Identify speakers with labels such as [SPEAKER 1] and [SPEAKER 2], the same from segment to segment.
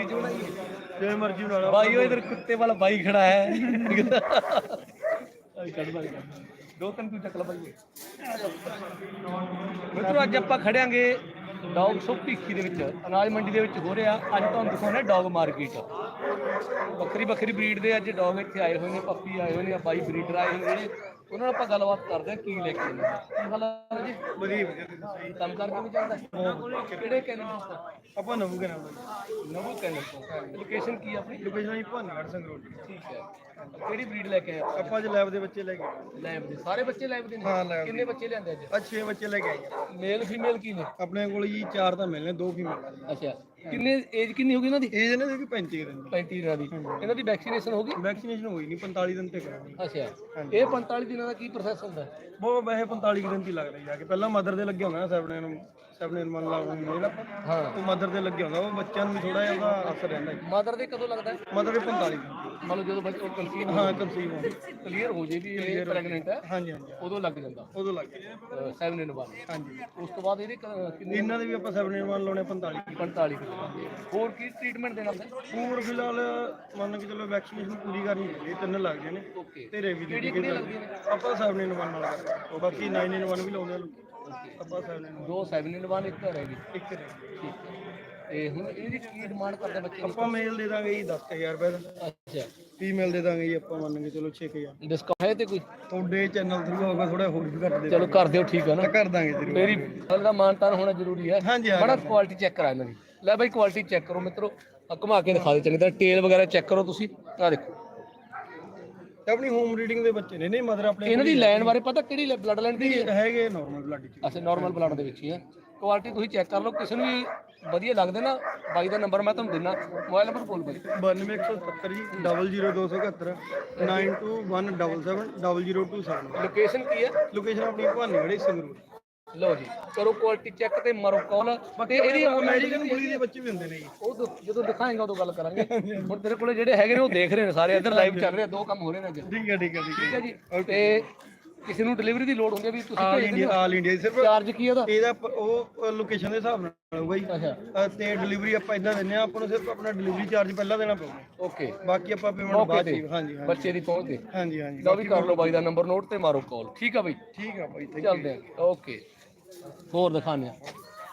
[SPEAKER 1] ਸਮਾਨ ਮਰਜ਼ੀ ਬਣਾ ਲਓ ਬਾਈ, ਉਹ ਇਧਰ ਕੁੱਤੇ ਵਾਲਾ ਬਾਈ ਖੜਾ ਹੈ। ਕੱਢ ਬਾਈ ਦੋ ਤਿੰਨ ਤੂੰ ਚੱਕ ਲਾ ਬਾਈ ਮਿੱਤਰੋ, ਅੱਜ ਆਪਾਂ ਖੜਿਆਂਗੇ ਡੌਗ ਸ਼ੋਪ ਭੀਖੀ ਦੇ ਵਿੱਚ, ਅਨਾਜ ਮੰਡੀ ਦੇ ਵਿੱਚ ਹੋ ਰਿਹਾ। ਅੱਜ ਤੁਹਾਨੂੰ ਦਿਖਾਉਣਾ ਡੌਗ ਮਾਰਕੀਟ। ਵੱਖਰੀ ਵੱਖਰੀ ਬਰੀਡ ਦੇ ਅੱਜ ਡੌਗ ਇੱਥੇ ਆਏ ਹੋਏ ਨੇ, ਪੱਪੀ ਆਏ ਹੋਏ ਨੇ, ਬਾਈ ਬਰੀਡਰ ਆਏ ਹੋਏ ਨੇ। ਉਹਨਾਂ ਨਾਲ ਆਪਾਂ ਗੱਲਬਾਤ ਕਰਦੇ ਹਾਂ ਕੀ ਲੈ ਕੇ ਆਏ ਕੀ ਹੈ ਜੀ?
[SPEAKER 2] ਵਧੀਆ ਵਧੀਆ
[SPEAKER 1] ਕੰਮ ਕਰ ਕਿਵੇਂ ਚੱਲਦਾ ਕਿਹੜੇ ਕੈਨਲ ਤੋਂ?
[SPEAKER 2] ਆਪਾਂ ਨਵੂ ਕੇ ਨਾਲ
[SPEAKER 1] ਨਵੂ ਕੈਨਲ ਤੋਂ। ਲੋਕੇਸ਼ਨ ਕੀ ਆ ਆਪਣੀ?
[SPEAKER 2] ਲੋਕੇਸ਼ਨ ਹੀ ਭਾਨੀਗੜ ਸੰਗਰੂਰ
[SPEAKER 1] ਠੀਕ ਹੈ। ਕਿਹੜੀ ਬਰੀਡ ਲੈ ਕੇ ਆਏ ਆਪਾਂ
[SPEAKER 2] ਆਪਾਂ ਅੱਜ ਲੈਬ ਦੇ ਬੱਚੇ ਲੈ ਕੇ ਆਏ
[SPEAKER 1] ਲੈਬ ਦੇ। ਸਾਰੇ ਬੱਚੇ ਲੈਬ ਦੇ ਨੇ?
[SPEAKER 2] ਹਾਂ, lab
[SPEAKER 1] ਕਿੰਨੇ ਬੱਚੇ ਲਿਆਂਦੇ ਅੱਜ?
[SPEAKER 2] ਅੱਜ 6 ਬੱਚੇ ਲੈ ਕੇ ਆਏ।
[SPEAKER 1] ਮੇਲ ਫੀਮੇਲ ਕੀ ਨੇ?
[SPEAKER 2] ਆਪਣੇ ਕੋਲ ਜੀ ਚਾਰ ਤਾਂ ਮਿਲਨੇ ਦੋ ਫੀਮੇਲ
[SPEAKER 1] ਅੱਛਾ। ਕਿੰਨੇ ਏਜ ਕਿੰਨੀ ਹੋ ਗਈ ਇਹਨਾਂ ਦੀ?
[SPEAKER 2] ਏਜ ਨੇ ਦੇਖੀ 35 ਦਿਨ
[SPEAKER 1] 35 ਦਿਨਾਂ ਦੀ। ਇਹਨਾਂ ਦੀ ਵੈਕਸੀਨੇਸ਼ਨ ਹੋ ਗਈ?
[SPEAKER 2] ਵੈਕਸੀਨੇਸ਼ਨ ਹੋਈ ਨਹੀਂ 45 ਦਿਨ ਤੇ ਕਰਾਂਗੇ।
[SPEAKER 1] ਅੱਛਾ। ਇਹ 45 ਦਿਨਾਂ ਦਾ ਕੀ ਪ੍ਰੋਸੈਸ ਹੁੰਦਾ?
[SPEAKER 2] ਬਹੁਤ ਵੈਸੇ 45 ਕੁ ਦਿਨ ਦੀ ਲੱਗਦਾ ਜੀ ਕੇ। ਪਹਿਲਾਂ ਮਦਰ ਦੇ ਲੱਗੇ ਨਾ ਸੈਵਨੇ ਨੂੰ ਸੈਵਨੇ ਨੂੰ ਮੰਨ ਲਾ ਜਿਹੜਾ
[SPEAKER 1] ਹਾਂ।
[SPEAKER 2] ਉਹ ਮਦਰ ਦੇ ਲੱਗੇ ਹੁੰਦਾ ਉਹ ਬੱਚਿਆਂ ਨੂੰ ਥੋੜਾ ਜਿਹਾ ਉਹਦਾ ਅਸਰ ਰਹਿੰਦਾ ਜੀ।
[SPEAKER 1] ਮਦਰ ਦੇ ਕਦੋਂ ਲੱਗਦਾ ਹੈ?
[SPEAKER 2] ਮਦਰ ਦੇ 45 ਦਿਨ
[SPEAKER 1] ਮੰਨ ਲਓ ਜਦੋਂ ਬੱਚਾ ਕਨਸੀਵ
[SPEAKER 2] ਹਾਂ ਕਨਸੀਵ ਹੋ
[SPEAKER 1] ਕਲੀਅਰ ਹੋ ਜੇ ਵੀ ਇਹ ਪ੍ਰੈਗਨੈਂਟ ਹੈ
[SPEAKER 2] ਹਾਂਜੀ ਹਾਂਜੀ।
[SPEAKER 1] ਉਦੋਂ ਲੱਗ ਜਾਂਦਾ।
[SPEAKER 2] ਉਦੋਂ ਲੱਗ ਗਿਆ
[SPEAKER 1] 7 ਇਨ 1
[SPEAKER 2] ਹਾਂਜੀ।
[SPEAKER 1] ਉਸ ਤੋਂ ਬਾਅਦ ਇਹਦੇ ਕ- ਕਿੰਨੇ
[SPEAKER 2] ਇਹਨਾਂ ਦੇ ਵੀ ਆਪਾਂ ਸੈਵਨੇ ਨੂੰ ਲਾਉਣੇ 45
[SPEAKER 1] 45 ਹੋਰ ਕੀ ਟ੍ਰੀਟਮੈਂਟ ਦੇਣਾ ਹੁੰਦਾ?
[SPEAKER 2] ਪੂਰ ਫਿਲਹਾਲ ਮੰਨ ਕੇ ਚਲੋ ਵੈਕਸੀਨੇਸ਼ਨ ਪੂਰੀ ਕਰਨੀ ਹੈ ਇਹ ਤਿੰਨ ਲੱਗਦੇ ਨੇ
[SPEAKER 1] ਓਕੇ
[SPEAKER 2] ਤੇ ਰੇਵੀ ਦੀ ਟੀਕੇ ਲੱਗਦੇ ਨੇ ਆਪਾਂ 7 ਇਨ 1 ਨਾਲ ਕਰਦੇ ਹਾਂ। ਬਾਕੀ 9 ਇਨ 1 ਵੀ ਲਾਉਂਦੇ ਆ ਲੋਕ। ਆਪਾਂ 7 ਇਨ 1
[SPEAKER 1] ਦੋ 7 ਇਨ 1 ਇੱਕ ਰਹਿ ਗਈ।
[SPEAKER 2] ਇੱਕ ਰਹਿ।
[SPEAKER 1] ਠੀਕ ਹੈ। ਤੇ ਹੁਣ ਇਹਦੀ ਕੀ ਡਿਮਾਂਡ ਕਰਦੇ ਬੱਚੇ
[SPEAKER 2] ਆਪਾਂ ਮੇਲ ਦੇ ਦਾਂਗੇ ਜੀ 10000 ਰੁਪਏ ਦਾ।
[SPEAKER 1] ਅੱਛਾ।
[SPEAKER 2] ਫੀਮੇਲ ਦੇ ਦਾਂਗੇ ਜੀ ਆਪਾਂ ਮੰਨ ਕੇ ਚਲੋ 6000
[SPEAKER 1] ਡਿਸਕਾਊਂਟ ਹੈ ਤੇ ਕੋਈ?
[SPEAKER 2] ਤੁਹਾਡੇ ਚੈਨਲ ਥਰੂ ਹੋਗਾ ਥੋੜਾ ਹੋਰ ਵੀ ਘੱਟ ਦੇ
[SPEAKER 1] ਚਲੋ ਕਰ ਦਿਓ ਠੀਕ ਹੈ ਨਾ।
[SPEAKER 2] ਤਾਂ ਕਰ ਦਾਂਗੇ ਜ਼ਰੂਰ।
[SPEAKER 1] ਮੇਰੀ ਗੱਲ ਦਾ ਮਾਨਤਾਨ ਹੋਣਾ ਜ਼ਰੂਰੀ ਹੈ।
[SPEAKER 2] ਹਾਂਜੀ ਹਾਂ।
[SPEAKER 1] ਬੜਾ ਕੁਆਲਿਟੀ ਚੈੱਕ ਕਰਾ ਇਹਨਾਂ ਦੀ। ਲੈ ਬਾਈ ਕੁਆਲਿਟੀ ਚੈੱਕ ਕਰੋ ਮਿੱਤਰੋ। ਆਹ ਘੁਮਾ ਕੇ ਦਿਖਾ ਦੇ ਚੰਗੀ ਤਰ੍ਹਾਂ। ਟੇਲ ਵਗੈਰਾ ਚੈੱਕ ਕਰੋ ਤੁਸੀਂ। ਆਹ ਦੇਖੋ।
[SPEAKER 2] ਆਪਣੀ ਹੋਮ ਰੀਡਿੰਗ ਦੇ ਬੱਚੇ ਨੇ ਨਹੀਂ ਮਦਰ ਆਪਣੇ
[SPEAKER 1] ਇਹਨਾਂ ਦੀ ਲਾਈਨ ਬਾਰੇ ਪਤਾ ਕਿਹੜੀ ਬਲੱਡ ਲਾਈਨ ਦੀ ਹੈ?
[SPEAKER 2] ਹੈਗੇ ਨਾਰਮਲ ਬਲੱਡ ਚ।
[SPEAKER 1] ਅੱਛਾ ਨਾਰਮਲ ਬਲੱਡ ਦੇ ਵਿੱਚ ਹੀ ਹੈ। ਕੁਆਲਿਟੀ ਤੁਸੀਂ ਚੈੱਕ ਕਰ ਲਓ ਕਿਸੇ ਨੂੰ ਵੀ ਵਧੀਆ ਲੱਗਦੇ ਨਾ ਬਾਈ ਦਾ ਨੰਬਰ ਮੈਂ ਤੁਹਾਨੂੰ ਦਿੰਨਾ। ਮੋਬਾਈਲ ਨੰਬਰ ਬੋਲ ਬਾਈ।
[SPEAKER 2] 9170 ਜੀ 00271 921777 0027
[SPEAKER 1] ਲੋਕੇਸ਼ਨ ਕੀ ਹੈ?
[SPEAKER 2] ਲੋਕੇਸ਼ਨ ਆਪਣੀ ਭਾਨੀਗੜ੍ਹ ਸੰਗਰੂਰ।
[SPEAKER 1] ਲਓ ਜੀ ਕਰੋ ਕੁਆਲਿਟੀ ਚੈੱਕ ਤੇ ਮਰੋ ਕਾਲ ਤੇ ਇਹਦੀ
[SPEAKER 2] ਅਮਰੀਕਨ ਬੁਲੀ ਦੇ ਬੱਚੇ ਵੀ ਹੁੰਦੇ ਨੇ ਜੀ।
[SPEAKER 1] ਉਹ ਜਦੋਂ ਦਿਖਾਏਗਾ ਉਦੋਂ ਗੱਲ ਕਰਾਂਗੇ। ਹੁਣ ਤੇਰੇ ਕੋਲੇ ਜਿਹੜੇ ਹੈਗੇ ਨੇ ਉਹ ਦੇਖ ਰਹੇ ਨੇ ਸਾਰੇ ਇੱਧਰ ਲਾਈਵ ਚੱਲ ਰਹੇ ਦੋ ਕੰਮ ਹੋ ਰਹੇ ਨੇ ਅੱਜ।
[SPEAKER 2] ਠੀਕ ਹੈ ਠੀਕ ਹੈ ਠੀਕ
[SPEAKER 1] ਠੀਕ ਹੈ ਜੀ। ਤੇ ਕਿਸੇ ਨੂੰ ਡਿਲੀਵਰੀ ਦੀ ਲੋੜ ਹੁੰਦੀ ਹੈ ਵੀ ਤੁਸੀਂ
[SPEAKER 2] ਆਲ
[SPEAKER 1] ਭੇਜ
[SPEAKER 2] ਇੰਡੀਆ ਆਲ ਇੰਡੀਆ ਸਿਰਫ
[SPEAKER 1] ਚਾਰਜ ਕੀ ਹੈ ਉਹਦਾ?
[SPEAKER 2] ਇਹਦਾ ਪ- ਉਹ ਲੋਕੇਸ਼ਨ ਦੇ ਹਿਸਾਬ ਨਾਲ ਹੋਊਗਾ ਜੀ
[SPEAKER 1] ਅੱਛਾ।
[SPEAKER 2] ਅ, ਤੇ ਡਿਲੀਵਰੀ ਆਪਾਂ ਇਦਾਂ ਦਿੰਨੇ ਆ ਆਪਾਂ ਨੂੰ ਸਿਰਫ ਆਪਣਾ ਡਿਲੀਵਰੀ ਚਾਰਜ ਪਹਿਲਾਂ ਦੇਣਾ ਪਊਗਾ।
[SPEAKER 1] ਓਕੇ
[SPEAKER 2] ਬਾਕੀ ਆਪਾਂ ਪੇਮੈਂਟ ਬਾਅਦ ਚ ਹਾਂਜੀ ਹਾਂਜੀ।
[SPEAKER 1] ਬੱਚੇ ਦੀ ਪਹੁੰਚ ਤੇ।
[SPEAKER 2] ਹਾਂਜੀ ਹਾਂਜੀ।
[SPEAKER 1] ਲਓ ਵੀ ਕਰ ਲਓ ਬਾਈ ਦਾ ਨੰਬਰ ਨੋਟ ਤੇ ਮਾਰੋ ਕਾਲ ਠੀਕ ਆ ਬਾਈ?
[SPEAKER 2] ਠੀਕ ਆ ਬਾਈ thank you।
[SPEAKER 1] ਚੱਲਦੇ ਆ। ਓਕੇ ਹੋਰ ਦਿਖਾਣੇ ਆ।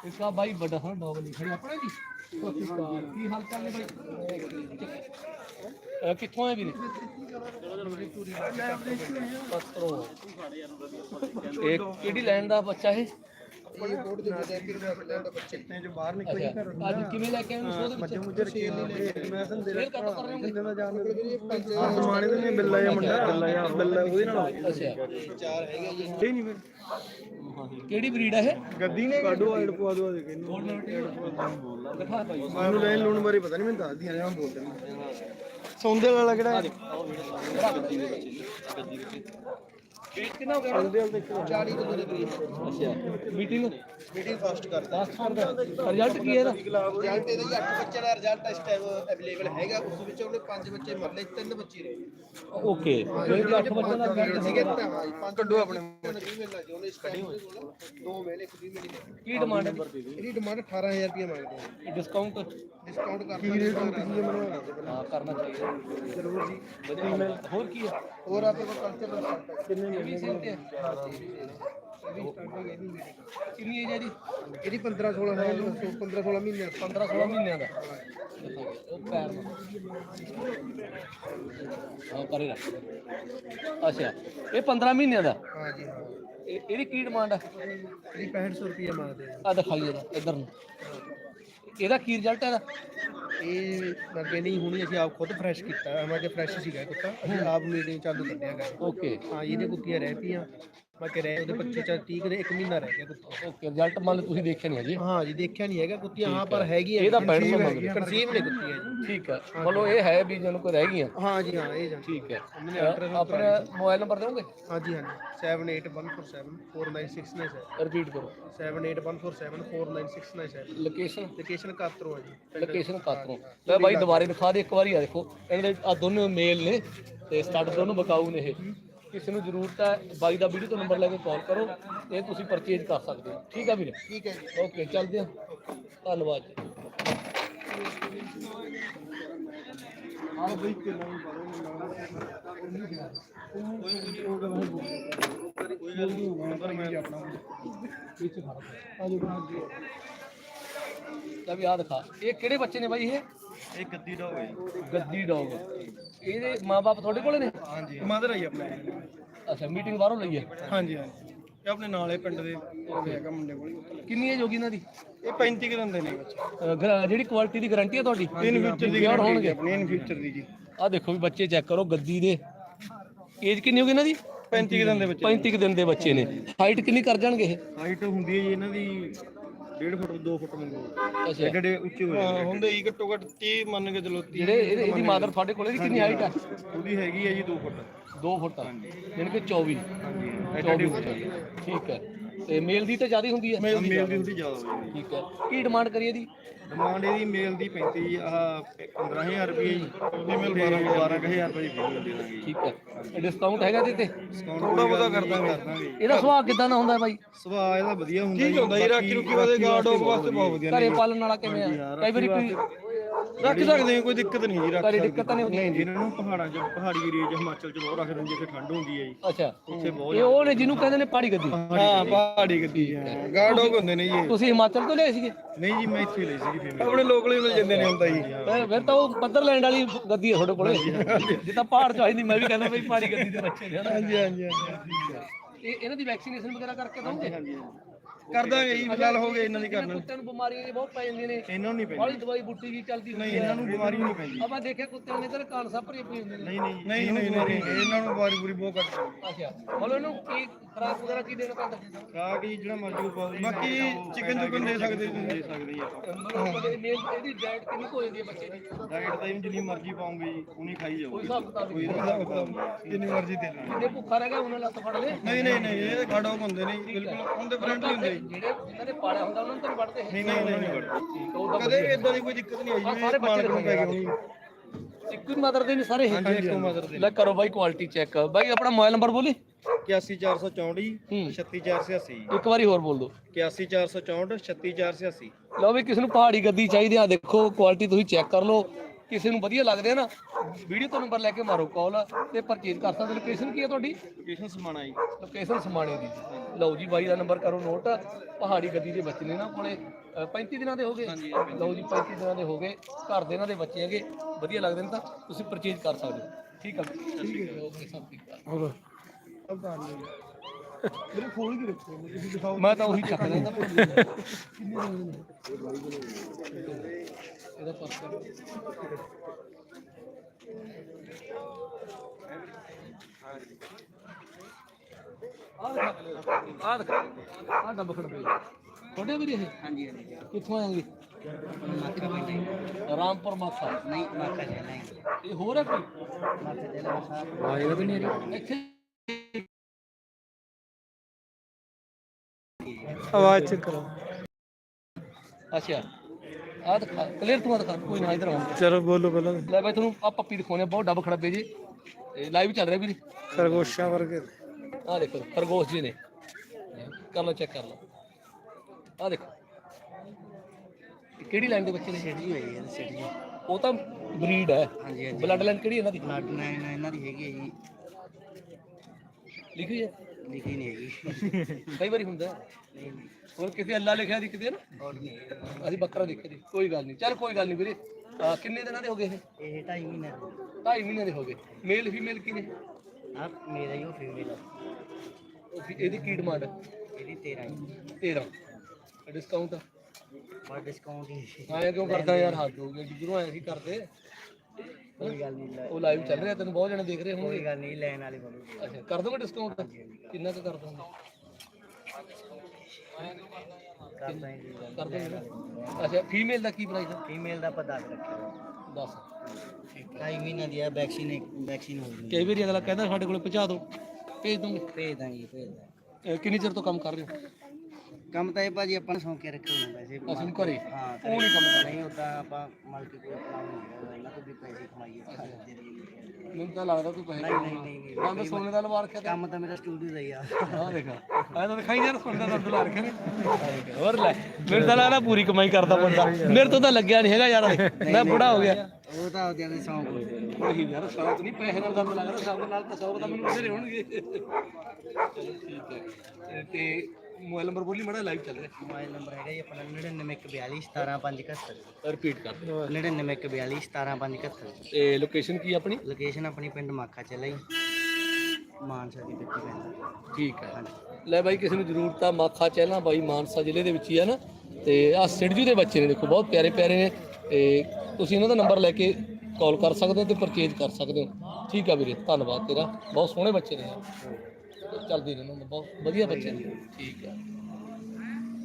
[SPEAKER 1] ਇਸਕਾ ਬਾਈ ਵੱਡਾ ਹਾਂ ਡਬਲ ਹੀ ਖੜੀ ਆਪਣਾ ਜੀ। ਸਤਿ ਸ਼੍ਰੀ ਅਕਾਲ ਕੀ ਹਾਲ ਚਾਲ ਨੇ ਬਾਈ? ਅਹ ਕਿੱਥੋਂ ਆਏ ਵੀਰੇ? ਪਤਰੋ ਇਹ ਕਿਹੜੀ ਲੈਣ ਦਾ ਬੱਚਾ ਇਹ?
[SPEAKER 2] ਨੇ ਜੋ ਬਾਹਰ ਨਿਕਲੇ
[SPEAKER 1] ਅੱਛਾ। ਅੱਜ ਕਿਵੇਂ ਲੈ ਕੇ ਆਏ ਨੂੰ ਸੋਧ ਵਿੱਚ?
[SPEAKER 2] ਮੁਝੇ ਰੱਖੇ ਮੈਂ ਸੰਦੇ
[SPEAKER 1] ਸ਼ੇਅਰ ਕਦੋਂ ਕਰ ਰਹੇ ਹੋ?
[SPEAKER 2] ਦਿੰਦਾ ਜਾਣ ਆ ਸਮਾਣੇ ਦੇ ਬਿੱਲਾ ਜਾਂ ਮੁੰਡਾ। ਬਿੱਲਾ ਜਾਂ ਬਿੱਲਾ ਉਹਦੇ ਨਾਲ
[SPEAKER 1] ਅੱਛਾ
[SPEAKER 2] ਇਹ ਨਹੀਂ
[SPEAKER 1] ਕਿਹੜੀ ਬਰੀਡ ਹੈ ਇਹ?
[SPEAKER 2] ਗੱਦੀ ਨੇ ਕਾਡੋ ਆਇਡ ਪਵਾ ਦੋ ਦੇ
[SPEAKER 1] ਦਿਖਾ ਭਾਈ
[SPEAKER 2] ਮੈਨੂੰ ਲੈਣ ਲੂਣ ਬਾਰੇ ਪਤਾ ਨਹੀਂ ਮੈਨੂੰ ਦੱਸਦੀਆਂ ਨੇ ਮੈਂ ਬੋਲ ਦਿੰਦਾ। ਸੌਂਦੇ ਵਾਲਾ ਕਿਹੜਾ ਹੈ?
[SPEAKER 1] ਵੇਟ ਕਿੰਨਾ ਹੋ ਗਿਆ
[SPEAKER 2] ਵਾਲਾ ਦੇਖੋ
[SPEAKER 1] 40 ਕਿਲੋ ਦੇ ਕਰੀਬ ਅੱਛਾ ਮੀਟਿੰਗ
[SPEAKER 2] ਮੀਟਿੰਗ ਫਾਸਟ ਕਰਦਾ
[SPEAKER 1] 10 ਸਾਲ ਦਾ ਰਿਜ਼ਲਟ ਕੀ ਹੈ। ਇਹਦਾ
[SPEAKER 3] ਰਿਜ਼ਲਟ ਇਹਦਾ ਹੀ 8 ਬੱਚਿਆਂ ਦਾ ਰਿਜ਼ਲਟ ਇਸ ਟਾਈਮ ਅਵੇਲੇਬਲ ਹੈਗਾ ਉਸ ਵਿੱਚ ਉਹਨੇ 5 ਬੱਚੇ ਮਰਲੇ ਤਿੰਨ ਬੱਚੇ ਰਹੇ
[SPEAKER 1] ਓਕੇ ਇਹ 8 ਬੱਚਿਆਂ ਦਾ result
[SPEAKER 3] ਸੀਗੇ ਤਾਂ ਹਾਂ ਜੀ ਕੱਢੋ ਆਪਣੇ ਉਹਨੇ ਇਸ ਟਾਈਮ ਦੋ ਮੇਲ ਇੱਕ ਫੀਮੇਲ ਨੇ
[SPEAKER 1] ਕੀ ਡਿਮਾਂਡ ਹੈ
[SPEAKER 3] ਇਹਦੀ ਡਿਮਾਂਡ 18000 ਰੁਪਏ ਮੰਗਦੇ ਆ
[SPEAKER 1] ਡਿਸਕਾਊਂਟ
[SPEAKER 3] ਡਿਸਕਾਊਂਟ ਕਰ
[SPEAKER 2] ਕੀ ਰੇਟ ਹੁਣ ਤੁਸੀਂ ਮੈਨੂੰ
[SPEAKER 1] ਹਾਂ ਕਰਨਾ ਚਾਹੀਦਾ।
[SPEAKER 3] ਜ਼ਰੂਰ ਜੀ।
[SPEAKER 1] ਹੋਰ ਕੀ ਹੈ ਕਿੰਨੇ ਵੀ ਸੇਲ ਤੇ ਹੈ।
[SPEAKER 3] ਇਹਦੀ ਸਟਾਰਟਿੰਗ ਇਹਦੀ ਮੇਰੀ
[SPEAKER 1] ਕਿੰਨੀ ਹੈ ਇਹਦੀ?
[SPEAKER 3] ਇਹਦੀ 15 16 ਸਾਲ 15 16 ਮਹੀਨੇ
[SPEAKER 1] 15 16 ਮਹੀਨਿਆਂ ਦਾ। ਉਹ ਪੈਰ ਹਾਂ ਕਰੇ ਰੱਖ ਅੱਛਾ ਇਹ 15 ਮਹੀਨਿਆਂ ਦਾ?
[SPEAKER 3] ਹਾਂ ਜੀ ਹਾਂ।
[SPEAKER 1] ਇਹ- ਇਹਦੀ ਕੀ ਡਿਮਾਂਡ ਹੈ
[SPEAKER 3] ਇਹਦੀ 6500 ਰੁਪਏ ਮੰਗਦੇ ਆ।
[SPEAKER 1] ਆ ਦਿਖਾਈਏ ਇੱਧਰ ਨੂੰ। ਇਹਦਾ ਕੀ ਰਿਜ਼ਲਟ ਹੈ ਇਹਦਾ?
[SPEAKER 3] ਇਹ ਅੱਗੇ ਨਹੀਂ ਹੁਣੀ ਅਸੀਂ ਆਪ ਖੁਦ ਫਰੈਸ਼ ਕੀਤਾ। ਹਮਾਰੇ ਕੇ ਫਰੈਸ਼ ਸੀਗਾ ਇਹ ਕੁੱਤਾ। ਅਸੀਂ ਆਪ ਮੀਟਿੰਗ ਚਾਲੂ ਕੱਢਿਆ ਗਾ।
[SPEAKER 1] ਓਕੇ
[SPEAKER 3] ਹਾਂ ਇਹਦੇ ਕੁੱਤੀਆਂ ਰਹਿ ਪਈਆਂ। ਮੈਂ ਕਿ ਰਹਿ ਉਹਦੇ 25 ਚਾ 30 ਦੇ 1 ਮਹੀਨਾ ਰਹਿ ਗਿਆ ਕੁੱਤਾ।
[SPEAKER 1] ਓਕੇ ਰਿਜ਼ਲਟ ਮੰਨ ਲਓ ਤੁਸੀਂ ਦੇਖਿਆ ਨਹੀਂ ਅਜੇ
[SPEAKER 3] ਹਾਂ ਜੀ ਦੇਖਿਆ ਨਹੀਂ ਹੈਗਾ ਕੁੱਤੀਆਂ ਹਾਂ ਪਰ ਹੈਗੀ ਹੈ
[SPEAKER 1] ਇਹਦਾ 6500 ਮੰਗ ਰਹੇ
[SPEAKER 3] ਕਨਸੀਵ ਨੇ ਕੁੱਤੀਆਂ ਜੀ।
[SPEAKER 1] ਠੀਕ ਹੈ। ਮੰਨ ਲਓ ਇਹ ਹੈ ਵੀ ਜਿਹਨੂੰ ਕੋਈ ਰਹਿ ਗਈਆਂ।
[SPEAKER 3] ਹਾਂ ਜੀ ਹਾਂ ਇਹ ਜਾਂ
[SPEAKER 1] ਠੀਕ ਹੈ। ਆਪਣਾ ਮੋਬਾਈਲ ਨੰਬਰ ਦੇਵੋਗੇ
[SPEAKER 3] ਹਾਂ ਜੀ ਹਾਂ 7814749697
[SPEAKER 1] ਰਿਪੀਟ ਕਰੋ।
[SPEAKER 3] 7814749697
[SPEAKER 1] ਲੋਕੇਸ਼ਨ
[SPEAKER 3] ਲੋਕੇਸ਼ਨ ਕਾਤਰੋ ਹੈ ਜੀ।
[SPEAKER 1] ਲੋਕੇਸ਼ਨ ਕਾਤਰੋਂ। ਲੈ ਬਾਈ ਦੁਬਾਰੇ ਦਿਖਾ ਦੇ ਇੱਕ ਵਾਰੀ ਆ ਦੇਖੋ। ਇਹਨਾਂ ਦੇ ਆ ਦੋਨੋਂ ਮੇਲ ਨੇ ਤੇ ਸਟੱਡ ਦੋਨੋਂ ਬਕਾਊ ਨੇ ਇਹ। ਕਿਸੇ ਨੂੰ ਜ਼ਰੂਰਤ ਹੈ ਬਾਈ ਦਾ ਵੀਡੀਓ ਤੋਂ ਨੰਬਰ ਲੈ ਕੇ ਕਾਲ ਕਰੋ ਇਹ ਤੁਸੀਂ ਪਰਚੇਜ ਕਰ ਸਕਦੇ ਹੋ। ਠੀਕ ਆ ਵੀਰੇ?
[SPEAKER 3] ਠੀਕ ਹੈ ਜੀ।
[SPEAKER 1] ਓਕੇ ਚੱਲਦੇ ਹਾਂ। ਧੰਨਵਾਦ ਜੀ।
[SPEAKER 2] ਆਹ ਬਈ ਕਿੰਨਾ ਵੀ ਬਾਰੇ ਨੰਬਰ ਮੈਂ ਆਪਣਾ
[SPEAKER 1] ਵਿੱਚ ਖੜਾ ਆ ਜੋ ਲੈ ਵੀ ਆ ਦਿਖਾ। ਇਹ ਕਿਹੜੇ ਬੱਚੇ ਨੇ ਬਾਈ ਇਹ?
[SPEAKER 2] ਇਹ ਗੱਦੀ ਦਾ ਹੋਇਆ
[SPEAKER 1] ਗੱਦੀ ਡੌਗ। ਇਹਦੇ ਮਾਪੇ ਤੁਹਾਡੇ ਕੋਲੇ ਨੇ?
[SPEAKER 2] ਹਾਂਜੀ। ਮਦਰ ਆਈ ਆਪਣੇ।
[SPEAKER 1] ਅੱਛਾ ਮੀਟਿੰਗ ਬਾਹਰੋਂ ਲਈ ਹੈ?
[SPEAKER 2] ਹਾਂਜੀ ਹਾਂਜੀ। ਇਹ ਆਪਣੇ ਨਾਲੇ ਪਿੰਡ ਦੇ ਉਹਦੇ ਹੈਗਾ ਮੁੰਡੇ ਕੋਲ।
[SPEAKER 1] ਕਿੰਨੀ ਏਜ ਹੋਗੀ ਇਹਨਾਂ ਦੀ?
[SPEAKER 2] ਇਹ 35 ਕੁ ਦਿਨ ਦੇ ਨੇ ਬੱਚੇ।
[SPEAKER 1] ਅਹ ਜਿਹੜੀ ਕੁਆਲਿਟੀ ਦੀ ਗਾਰੰਟੀ ਹੈ ਤੁਹਾਡੀ?
[SPEAKER 2] ਇਨ ਫਿਊਚਰ ਦੀ guarantee
[SPEAKER 1] ਹੋਣਗੇ?
[SPEAKER 2] ਆਪਣੀ ਇਨ ਫਿਊਚਰ ਦੀ ਜੀ।
[SPEAKER 1] ਆ ਦੇਖੋ ਵੀ ਬੱਚੇ ਚੈੱਕ ਕਰੋ ਗੱਦੀ ਦੇ। ਏਜ ਕਿੰਨੀ ਹੋਗੀ ਇਹਨਾਂ ਦੀ?
[SPEAKER 2] 35 ਕੁ ਦਿਨ ਦੇ ਬੱਚੇ
[SPEAKER 1] 35 ਕੁ ਦਿਨ ਦੇ ਬੱਚੇ ਨੇ। ਹਾਈਟ ਕਿੰਨੀ ਕਰ ਜਾਣਗੇ ਇਹ?
[SPEAKER 2] ਹਾਈਟ ਹੁੰਦੀ ਹੈ ਜੀ ਇਹਨਾਂ ਦੀ 1.5 ਫੁੱਟ 2 ਫੁੱਟ ਮੰਗੋ।
[SPEAKER 1] ਅੱਛਾ।
[SPEAKER 2] ਐਡੇ ਉੱਚੇ ਹੋ ਜਾਂਦੇ। ਹੁੰਦੇ ਹੀ ਘੱਟੋ ਘੱਟ 30 ਮੰਨ ਕੇ ਚਲੋ 30
[SPEAKER 1] ਜਿਹੜੇ ਇਹਦੇ- ਇਹਦੀ ਮਾਦਰ ਤੁਹਾਡੇ ਕੋਲੇ ਦੀ ਕਿੰਨੀ ਹਾਈਟ ਹੈ
[SPEAKER 2] ਉਹਦੀ ਹੈਗੀ ਹੈ ਜੀ 2 ਫੁੱਟ।
[SPEAKER 1] 2 ਫੁੱਟ ਯਾਨੀ ਕਿ 24
[SPEAKER 2] ਹਾਂਜੀ
[SPEAKER 1] 24 ਫੁੱਟ ਠੀਕ ਹੈ। ਤੇ ਮੇਲ ਦੀ ਤਾਂ ਜ਼ਿਆਦਾ ਹੁੰਦੀ ਹੈ?
[SPEAKER 2] ਮੇਲ ਦੀ ਥੋੜੀ ਜ਼ਿਆਦਾ ਹੋ ਜਾਂਦੀ
[SPEAKER 1] ਠੀਕ ਹੈ। ਕੀ ਡਿਮਾਂਡ ਕਰੀਏ ਦੀ
[SPEAKER 2] ਡਿਮਾਂਡ ਇਹਦੀ ਮੇਲ ਦੀ 35 ਆਹ 15000 ਰੁਪਏ ਜੀ। ਫੀਮੇਲ 12 12000 ਰੁਪਏ ਦੀ ਫੀਮੇਲ ਦੇ ਦਾਂਗੇ ਜੀ।
[SPEAKER 1] ਠੀਕ ਹੈ। ਡਿਸਕਾਊਂਟ ਹੈਗਾ ਇਹਦੇ ਤੇ?
[SPEAKER 2] ਥੋੜਾ ਬਹੁਤਾ ਕਰ ਦਾਂਗੇ।
[SPEAKER 1] ਇਹਦਾ ਸੁਭਾਅ ਕਿਦਾਂ ਦਾ ਹੁੰਦਾ ਹੈ ਬਾਈ?
[SPEAKER 2] ਸੁਭਾਅ ਇਹਦਾ ਵਧੀਆ ਹੁੰਦਾ ਠੀਕ ਹੁੰਦਾ ਜੀ ਰਾਖੀ ਰੁਕੀ ਵਾਸਤੇ ਗਾਰਡ ਡੌਗ ਵਾਸਤੇ ਬਹੁਤ ਵਧੀਆ
[SPEAKER 1] ਘਰੇ ਪਾਲਣ ਵਾਲਾ ਕਿਵੇਂ ਆ? ਕਈ ਵਾਰੀ ਕੋਈ
[SPEAKER 2] ਰੱਖ ਸਕਦੇ ਹਾਂ ਕੋਈ ਦਿੱਕਤ ਨਹੀਂ ਜੀ ਰੱਖ
[SPEAKER 1] ਘਰੇ ਦਿੱਕਤ ਤਾਂ ਨਹੀਂ ਹੁੰਦੀ?
[SPEAKER 2] ਨਹੀਂ ਜੀ ਇਹਨਾਂ ਨੂੰ ਪਹਾੜਾਂ 'ਚ ਪਹਾੜੀ ਏਰੀਆ 'ਚ ਹਿਮਾਚਲ 'ਚ ਬਹੁਤ ਰੱਖਦੇ ਨੇ ਜਿੱਥੇ ਠੰਡ ਹੁੰਦੀ ਹੈ ਜੀ।
[SPEAKER 1] ਅੱਛਾ।
[SPEAKER 2] ਉੱਥੇ ਬਹੁਤ
[SPEAKER 1] ਇਹ ਉਹ ਨੇ ਜਿਹਨੂੰ ਕਹਿੰਦੇ ਨੇ ਪਹਾੜੀ ਗੱਦੀ
[SPEAKER 2] ਹਾਂ ਪਹਾੜੀ ਗੱਦੀ ਗਾਰਡ ਡੌਗ ਹੁੰਦੇ ਨੇ ਜੀ।
[SPEAKER 1] ਤੁਸੀਂ ਹਿਮਾਚਲ ਤੋਂ ਲਿਆਏ ਸੀਗੇ?
[SPEAKER 2] ਨਹੀਂ ਜੀ ਮੈਂ ਇੱਥੇ ਲਈ ਸੀਗੀ ਫੀਮੇਲ ਆਪਣੇ ਲੋਕਲ ਹੀ ਮਿਲ ਜਾਂਦੇ ਨੇ ਹੁੰਦਾ ਜੀ।
[SPEAKER 1] ਫਿਰ ਫਿਰ ਤਾਂ ਉਹ ਪੱਧਰਲੈਂਡ ਵਾਲੀ ਗੱਦੀ ਹੈ ਤੁਹਾਡੇ ਕੋਲੇ। ਜੇ ਤਾਂ ਪਹਾੜ ਚ ਆਈ ਨਹੀਂ ਮੈਂ ਵੀ ਕਹਿੰਦਾ ਬਈ ਪਹਾੜੀ ਗੱਦੀ ਦੇ ਬੱਚੇ ਨੇ। ਹਨਾ
[SPEAKER 2] ਹਾਂਜੀ ਹਾਂਜੀ।
[SPEAKER 1] ਇਹ ਇਹਨਾਂ ਦੀ ਵੈਕਸੀਨੇਸ਼ਨ ਵਗੈਰਾ ਕਰਕੇ ਦੋਗੇ
[SPEAKER 2] ਕਰ ਦਾਂਗੇ ਜੀ ਫਿਲਹਾਲ ਹੋ ਗਏ ਇਹਨਾਂ ਦੀ ਕਰਨ।
[SPEAKER 1] ਕੁੱਤਿਆਂ ਨੂੰ ਬਿਮਾਰੀਆਂ ਵੀ ਬਹੁਤ ਪੈ ਜਾਂਦੀਆਂ ਨੇ।
[SPEAKER 2] ਇਹਨਾਂ ਨੂੰ ਨਹੀਂ ਪੈਂਦੀ।
[SPEAKER 1] ਬਾਹਲੀ ਦਵਾਈ ਬੁੱਟੀ ਵੀ ਚੱਲਦੀ ਹੁੰਦੀ
[SPEAKER 2] ਨਹੀਂ ਇਹਨਾਂ ਨੂੰ ਬਿਮਾਰੀ ਨਹੀਂ ਪੈਂਦੀ।
[SPEAKER 1] ਆਪਾਂ ਦੇਖਿਆ ਕੁੱਤਿਆਂ ਨੇ ਤਾਂ ਕਾਂਸਾ ਭਰੀ ਪਈ ਹੁੰਦੀ ਨੇ।
[SPEAKER 2] ਨਹੀਂ ਨਹੀਂ। ਨਹੀਂ ਨਹੀਂ ਇਹਨਾਂ ਨੂੰ ਬਿਮਾਰੀ ਬਹੁਤ ਘੱਟ ਪੈਂਦੀ।
[SPEAKER 1] ਅੱਛਾ। ਮਤਲਬ ਇਹਨੂੰ ਕੀ ਖਰਾਕ ਵਗੈਰਾ ਕੀ ਦੇਣਾ ਪੈਂਦਾ
[SPEAKER 2] ਖਾ ਕੇ ਜਿਹੜਾ ਮਰਜ਼ੀ ਪਾਓ ਜੀ। ਬਾਕੀ ਚਿਕਨ ਚੁਕਨ ਦੇ ਸਕਦੇ ਤੁਸੀਂ। ਦੇ ਸਕਦੇ ਜੀ ਆਪਾਂ।
[SPEAKER 1] ਮਤਲਬ ਇਹਦੀ ਇਹਦੀ ਡਾਈਟ ਕਿੰਨੀ ਕੁ ਹੋ ਜਾਂਦੀ ਹੈ ਬੱਚੇ ਦੀ?
[SPEAKER 2] ਡਾਈਟ ਤਾਂ ਇਹਨੂੰ ਜਿੰਨੀ ਮਰਜ਼ੀ ਪਾਉਂਗੇ ਜੀ ਉਨੀ ਖਾਈ
[SPEAKER 1] ਕੋਈ
[SPEAKER 2] ਜਾਓਗੇ
[SPEAKER 1] ਹਿਸਾਬ ਕਿਤਾਬ
[SPEAKER 2] ਕੋਈ
[SPEAKER 1] ਨਹੀਂ।
[SPEAKER 2] ਹਿਸਾਬ ਕਿਤਾਬ ਨਹੀਂ। ਜਿੰਨੀ ਮਰਜ਼ੀ ਦੇ ਲਓ
[SPEAKER 1] ਜੇ ਭੁੱਖਾ ਰਹਿ ਗਿਆ ਉਹਨਾਂ ਲੱਤ ਫੜ ਲੇ
[SPEAKER 2] ਨਹੀਂ ਨਹੀਂ ਨਹੀਂ ਇਹ ਗਾੜੋ ਹੁੰਦੇ ਨਹੀਂ ਬਿਲਕੁਲ। ਉਹਦੇ ਫਰੈਂਡਲੀ ਹੁੰਦੇ ਜੀ।
[SPEAKER 1] ਜਿਹੜੇ ਇਹਨਾਂ ਨੇ ਪਾਲਿਆ ਹੁੰਦਾ ਉਹਨਾਂ ਨੂੰ ਤਾਂ ਨੀ ਵੱਢਦੇ ਇਹ?
[SPEAKER 2] ਨਹੀਂ ਨਹੀਂ ਉਹਨਾਂ ਨਹੀਂ ਵੜਦੇ।
[SPEAKER 1] ਠੀਕ ਆ ਉਹ ਤਾਂ
[SPEAKER 2] ਕਦੇ ਵੀ ਇਦਾਂ ਦੀ ਕੋਈ ਦਿੱਕਤ ਨਹੀਂ ਆਈ
[SPEAKER 1] ਆਹ
[SPEAKER 2] ਜੀ
[SPEAKER 1] ਸਾਰੇ ਬੱਚੇ
[SPEAKER 2] ਮਾਲਕ ਨੂੰ ਪੈ ਗਈ ਹੋਣੀ
[SPEAKER 1] ਇੱਕੋ ਹੀ ਮਦਰ ਦੇ ਨੇ ਸਾਰੇ ਇਹ।
[SPEAKER 2] ਹਾਂਜੀ ਇੱਕੋ ਮਦਰ ਦੇ
[SPEAKER 1] ਲੈ ਕਰੋ ਬਾਈ ਕੁਆਲਿਟੀ ਚੈੱਕ ਬਾਈ ਆਪਣਾ ਮੋਬਾਈਲ ਨੰਬਰ ਬੋਲੀ।
[SPEAKER 2] 81464 ਜੀ
[SPEAKER 1] ਹੂੰ।
[SPEAKER 2] 36486
[SPEAKER 1] ਇੱਕ ਵਾਰੀ ਹੋਰ ਬੋਲ ਦਿਓ।
[SPEAKER 2] 81464 36486
[SPEAKER 1] ਲਓ ਵੀ ਕਿਸੇ ਨੂੰ ਪਹਾੜੀ ਗੱਦੀ ਚਾਹੀਦੀ ਆ ਦੇਖੋ ਕੁਆਲਿਟੀ ਤੁਸੀਂ ਚੈੱਕ ਕਰ ਲਓ। ਕਿਸੇ ਨੂੰ ਵਧੀਆ ਲੱਗਦੇ ਆ ਨਾ ਵੀਡੀਓ ਤੋਂ ਨੰਬਰ ਲੈ ਕੇ ਮਾਰੋ ਕਾਲ ਤੇ ਪਰਚੇਜ਼ ਕਰ ਸਕਦੇ ਲੋਕੇਸ਼ਨ ਕੀ ਹੈ ਤੁਹਾਡੀ?
[SPEAKER 2] ਲੋਕੇਸ਼ਨ ਸਮਾਣਾ ਜੀ।
[SPEAKER 1] ਲੋਕੇਸ਼ਨ ਸਮਾਣੇ ਦੀ। ਲਓ ਜੀ ਬਾਈ ਦਾ ਨੰਬਰ ਕਰੋ ਨੋਟ ਪਹਾੜੀ ਗੱਦੀ ਦੇ ਬੱਚੇ ਨੇ ਨਾ ਕੋਲੇ ਅ, 35 ਦਿਨਾਂ ਦੇ ਹੋ ਗਏ? ਲਓ ਜੀ 35 ਦਿਨਾਂ ਦੇ ਹੋ ਗਏ। ਘਰ ਦੇ ਇਹਨਾਂ ਦੇ ਬੱਚੇ ਹੈਗੇ ਵਧੀਆ ਲੱਗਦੇ ਨੇ ਤਾਂ ਤੁਸੀਂ ਪਰਚੇਜ਼ ਕਰ ਸਕਦੇ ਹੋ। ਠੀਕ ਆ। ਠੀਕ ਹੈ ਓਕੇ ਸਭ ਠੀਕ ਆ
[SPEAKER 2] ਮੇਰੇ ਫੋਨ ਕੀ ਰੱਖੋ ਤੁਸੀਂ ਦਿਖਾਓ
[SPEAKER 1] ਮੈਂ ਤਾਂ ਉਹੀ ਚੱਕ ਲੈਂਦਾ ਇਹਦਾ ਪਾਸਵਰਡ ਆਹ ਦਿਖਾ ਆਹ ਡੱਬ ਖੜ ਪਈ ਤੁਹਾਡੇ ਵੀਰੇ ਇਹ
[SPEAKER 4] ਹਾਂਜੀ ਹਾਂਜੀ
[SPEAKER 1] ਕਿੱਥੋਂ ਆਏਗੇ
[SPEAKER 4] ਮਾਤਰਾ ਬੈਠੇ
[SPEAKER 1] ਰਾਮਪੁਰ ਮਾਖਾ
[SPEAKER 4] ਨਹੀਂ ਮਾਕਾ ਜੀ ਨਹੀਂ
[SPEAKER 1] ਇਹ ਹੋਰ ਹੈ ਕੋਈ
[SPEAKER 4] ਮਾਕਾ ਦੇ ਲਾ ਸਾਹਿਬ
[SPEAKER 1] ਆਏਗਾ ਵੀ ਨਹੀਂ ਇੱਥੇ
[SPEAKER 2] ਆਵਾਜ਼ ਚੈੱਕ ਕਰੋ।
[SPEAKER 1] ਅੱਛਾ। ਆਹ ਦਿਖਾ ਕਲੀਅਰ ਤੂੰ ਦਿਖਾ ਕੋਈ ਨਾ ਇਧਰ ਆਉਂਦਾ
[SPEAKER 2] ਚਲੋ ਬੋਲੋ ਪਹਿਲਾਂ।
[SPEAKER 1] ਲੈ ਬਾਈ ਤੁਹਾਨੂੰ ਆ ਪੱਪੀ ਦਿਖਾਉਣੇ ਆ, ਬਹੁਤ ਡੱਬ ਖੜਾ ਪਏ ਜੀ। ਇਹ ਲਾਈਵ ਚੱਲ ਰਿਹਾ ਵੀਰੇ।
[SPEAKER 2] ਖਰਗੋਸ਼ਾਂ ਵਰਗੇ।
[SPEAKER 1] ਆ ਦੇਖੋ ਖਰਗੋਸ਼ ਜੀ ਨੇ। ਕਰ ਲਓ ਚੈੱਕ ਕਰ ਲਓ। ਆ ਦੇਖੋ। ਇਹ ਕਿਹੜੀ ਲਾਈਨ ਦੇ ਬੱਚੇ ਨੇ?
[SPEAKER 4] ਸਿਟੀ ਹੋਈ ਹੈ ਸਿਟੀ
[SPEAKER 1] ਉਹ ਤਾਂ ਬਰੀਡ ਹੈ।
[SPEAKER 4] ਹਾਂਜੀ ਹਾਂਜੀ।
[SPEAKER 1] ਬਲੱਡ ਲਾਈਨ ਕਿਹੜੀ ਇਹਨਾਂ ਦੀ?
[SPEAKER 4] ਬਲੱਡ ਲਾਈਨ ਇਹਨਾਂ ਦੀ ਹੈਗੀ ਹੈ ਜੀ।
[SPEAKER 1] ਲਿਖੀ ਹੈ।
[SPEAKER 4] ਲਿਖੀ ਨਹੀਂ ਹੈਗੀ।
[SPEAKER 1] ਕਈ ਵਾਰੀ ਹੁੰਦਾ। ਹੈ। ਹੋਰ ਕਿਸੇ ਅੱਲਾ ਲਿਖਿਆ ਦੀ ਕਿਤੇ ਨਾ? ਅਸੀਂ ਬੱਕਰਾ ਦੇਖਿਆ ਦੀ ਕੋਈ ਗੱਲ ਨਹੀਂ। ਚੱਲ ਕੋਈ ਗੱਲ ਨਹੀਂ ਵੀਰੇ। ਆ, ਕਿੰਨੇ ਦਿਨਾਂ ਦੇ ਹੋ ਗਏ ਇਹ?
[SPEAKER 4] ਇਹ ਢਾਈ ਮਹੀਨੇ।
[SPEAKER 1] ਢਾਈ ਮਹੀਨੇ ਦੇ ਹੋ ਗਏ। ਮੇਲ ਫੀਮੇਲ ਕੀ ਨੇ
[SPEAKER 4] ਆ ਮੇਰਾ ਹੀ ਉਹ ਫੀਮੇਲ
[SPEAKER 1] ਉਹ ਫਿਰ ਇਹਦੀ ਕੀ ਡਿਮਾਂਡ ਹੈ
[SPEAKER 4] ਇਹਦੀ 13 ਹੀ।
[SPEAKER 1] 13 ਡਿਸਕਾਊਂਟ
[SPEAKER 4] ਪਰ ਡਿਸਕਾਊਂਟ ਹੀ।
[SPEAKER 1] ਆਇਆ ਕਿਉਂ ਕਰਦਾ ਯਾਰ? ਹੱਥ ਹੋ ਗਿਆ। ਜਿੱਧਰੋਂ ਆਇਆ ਸੀ ਕਰਦੇ।
[SPEAKER 4] ਕੋਈ ਗੱਲ ਨਹੀਂ ਲੈ-
[SPEAKER 1] ਉਹ ਲਾਈਵ ਚੱਲ ਰਿਹਾ ਤੈਨੂੰ ਬਹੁਤ ਜਣੇ ਦੇਖ ਰਹੇ
[SPEAKER 4] ਕੋਈ
[SPEAKER 1] ਹੋਣਗੇ।
[SPEAKER 4] ਗੱਲ ਨਹੀਂ ਲੈਣ ਵਾਲੇ ਬੋਲੋ
[SPEAKER 1] ਅੱਛਾ ਕਰ ਦੋਗੇ ਡਿਸਕਾਊਂਟ ਕਿੰਨਾ ਕੁ ਕਰ ਦੋਗੇ?
[SPEAKER 4] ਕਰਦਾ ਹੀ ਕੋਈ
[SPEAKER 1] ਕਰ ਦੋਗੇ ਨਾ? ਅੱਛਾ ਫੀਮੇਲ ਦਾ ਕੀ ਪ੍ਰਾਈਸ ਹੈ
[SPEAKER 4] ਫੀਮੇਲ ਦਾ ਪਤਾ ਰੱਖਿਆ। ਹੋਇਆ।
[SPEAKER 1] 10
[SPEAKER 4] ਢਾਈ ਮਹੀਨੇ ਦੀ ਆ ਵੈਕਸੀਨ ਵੈਕਸੀਨ ਹੋ ਗਈ
[SPEAKER 1] ਕਈ ਵਾਰੀ ਅਗਲਾ ਕਹਿੰਦਾ ਸਾਡੇ ਕੋਲੇ ਪਹੁੰਚਾ ਦਿਓ ਭੇਜ ਦੋਗੇ।
[SPEAKER 4] ਭੇਜ ਦਾਂਗੇ ਭੇਜ ਦਾਂਗੇ।
[SPEAKER 1] ਅਹ ਕਿੰਨੀ ਚਿਰ ਤੋਂ ਕੰਮ ਕਰ ਰਹੇ ਹੋ?
[SPEAKER 4] ਕੰਮ ਤਾਂ ਇਹ ਭਾਜੀ ਆਪਾਂ ਨੇ ਸੌਂਕ ਕੇ ਰੱਖੇ ਹੋਣੇ ਵੈਸੇ
[SPEAKER 1] ਅਸੀਂ ਘਰੇ।
[SPEAKER 4] ਹਾਂ
[SPEAKER 1] ਉਹ ਨਹੀਂ ਕੰਮ
[SPEAKER 4] ਨਹੀਂ ਉਦਾਂ ਆਪਾਂ ਮਲਟੀ ਕੋਈ ਆਪਣਾ ਹੈਗਾ, ਇਹਨਾਂ ਤੋਂ ਵੀ ਪੈਸੇ ਕਮਾਈਏ
[SPEAKER 1] ਮੈਨੂੰ ਤਾਂ ਲੱਗਦਾ ਤੂੰ ਪੈਸੇ
[SPEAKER 4] ਨਹੀਂ ਨਹੀਂ ਨਹੀਂ ਨਹੀਂ
[SPEAKER 1] ਬੰਦ ਸੋਨੇ ਦਾ ਲਵਾ ਰੱਖਿਆ
[SPEAKER 4] ਕੰਮ ਤਾਂ ਮੇਰਾ ਸਟੂਡੀਓ ਦਾ ਹੀ ਆ।
[SPEAKER 1] ਆ ਦੇਖਾ। ਆ ਤਾਂ ਦਿਖਾਈ ਯਾਰ ਸੋਨੇ ਦਾ ਦੰਦ ਲਾ ਰੱਖਿਆ ਨੇ ਹੋਰ ਲੈ ਮੈਨੂੰ ਤਾਂ ਲੱਗਦਾ ਪੂਰੀ ਕਮਾਈ ਕਰਦਾ ਬੰਦਾ। ਮੇਰੇ ਤੋਂ ਤਾਂ ਲੱਗਿਆ ਨਹੀਂ ਹੈਗਾ ਯਾਰ। ਮੈਂ ਬੁੜਾ ਹੋ ਗਿਆ।
[SPEAKER 4] ਉਹ ਤਾਂ ਉਹਦਿਆਂ ਦੇ ਸ਼ੌਂਕ ਹੋਏ
[SPEAKER 1] ਨਹੀਂ ਯਾਰ ਸ਼ੌਕ ਨਹੀਂ ਪੈਸੇ ਨਾਲ ਦੰਦ ਲੱਗਦਾ ਸ਼ੌਕ ਨਾਲ ਤਾਂ ਸ਼ੌਕ ਤਾਂ ਮੈਨੂੰ ਬਥੇਰੇ ਹੋਣਗੇ। ਠੀਕ ਹੈ। ਤੇ ਮੋਬਾਈਲ ਨੰਬਰ ਬੋਲੀ ਮੜਾ ਲਾਈਵ ਚੱਲ ਰਿਹਾ।
[SPEAKER 4] ਮੋਬਾਈਲ ਨੰਬਰ ਹੈਗਾ ਜੀ ਆਪਣਾ 9942 17571
[SPEAKER 1] ਰਿਪੀਟ ਕਰ
[SPEAKER 4] 9942 17571
[SPEAKER 1] ਤੇ ਲੋਕੇਸ਼ਨ ਕੀ ਆਪਣੀ?
[SPEAKER 4] ਲੋਕੇਸ਼ਨ ਆਪਣੀ ਪਿੰਡ ਮਾਖਾ ਚਲਾ ਜੀ। ਮਾਨਸਾ ਦੀ ਵਿੱਚ ਹੀ ਪੈਂਦਾ।
[SPEAKER 1] ਠੀਕ ਹੈ। ਲੈ ਬਾਈ ਕਿਸੇ ਨੂੰ ਜ਼ਰੂਰਤ ਆ ਮਾਖਾ ਚਹਿਲਾਂ ਬਾਈ ਮਾਨਸਾ ਜ਼ਿਲ੍ਹੇ ਦੇ ਵਿੱਚ ਹੀ ਆ ਨਾ। ਤੇ ਆ ਸਿੜਜੂ ਦੇ ਬੱਚੇ ਨੇ ਦੇਖੋ ਬਹੁਤ ਪਿਆਰੇ ਪਿਆਰੇ ਨੇ। ਤੇ ਤੁਸੀਂ ਇਹਨਾਂ ਦਾ ਨੰਬਰ ਲੈ ਕੇ ਕਾਲ ਕਰ ਸਕਦੇ ਹੋ ਤੇ ਪਰਚੇਜ ਕਰ ਸਕਦੇ ਹੋ। ਠੀਕ ਆ ਵੀਰੇ ਧੰਨਵਾਦ ਤੇਰਾ। ਬਹੁਤ ਸੋਹਣੇ ਬੱਚੇ ਨੇ। ਯਾਰ ਚੱਲਦੀ ਰਹਿਣਾ ਬਹੁਤ ਵਧੀਆ ਬੱਚੇ ਨੇ। ਠੀਕ ਆ।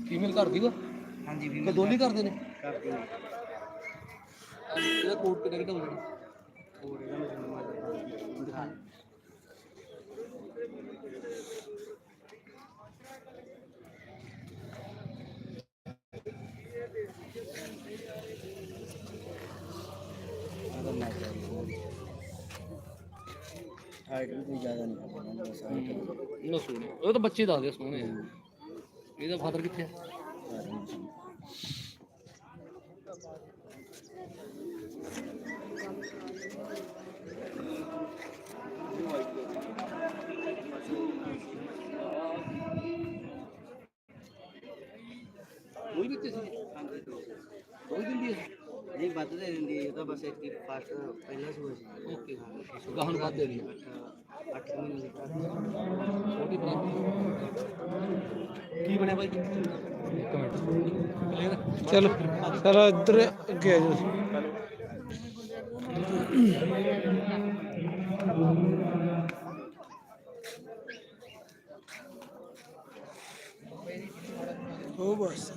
[SPEAKER 1] ਫੀਮੇਲ ਘਰ ਦੀ ਵਾ?
[SPEAKER 4] ਹਾਂਜੀ ਵੀ
[SPEAKER 1] ਕਿ ਦੋਨੇ ਕਰਦੇ ਨੇ?
[SPEAKER 4] ਕਰਦੀ ਹਾਂ
[SPEAKER 1] ਇਹਦਾ ਕੋਡ ਕਿੰਨੇ ਕਿੰਨਾ ਹੋ ਜਾਣਾ?
[SPEAKER 4] ਹੋਰ ਇਹਦਾ ਮੈਂ ਤੁਹਾਨੂੰ ਦਿਖਾ ਹਾਈਟ ਵੀ ਕੋਈ ਜ਼ਿਆਦਾ ਨਹੀਂ ਕਰਦਾ ਬਸ ਹਾਈਟ
[SPEAKER 1] ਇਹਨਾਂ ਸੋਹਣੇ ਉਹ ਤਾਂ ਬੱਚੇ ਦੱਸਦੇ ਆ ਸੋਹਣੇ ਆ। ਇਹਦਾ ਫਾਦਰ ਕਿੱਥੇ ਆ? ਕੋਈ ਵੀ ਤੇ ਸੀ? ਕੋਈ ਦਿੰਦੀ ਹੈ
[SPEAKER 4] ਨਹੀਂ ਵੱਧ ਦੇ ਦਿੰਦੀ ਹੈ ਇਹ ਤਾਂ ਬਸ ਇੱਕ ਫਾਸਟ ਪਹਿਲਾ ਸੂਆ ਸੀ
[SPEAKER 1] ਓਕੇ ਗਾਹਣ ਬਾਦ ਦੇ ਰਹੀ ਹੈ
[SPEAKER 4] 8 ਮਹੀਨੇ ਦੀ ਤਾਂ।
[SPEAKER 1] ਛੋਟੀ ਬਰਾਬਰ ਕੀ ਬਣਿਆ ਬਾਈ? ਇੱਕ ਮਿੰਟ। ਕਲੀਅਰ
[SPEAKER 3] ਚਲੋ ਚਲੋ ਇੱਧਰ ਅੱਗੇ ਆ ਜਾਓ। ਉਹ ਬਸ।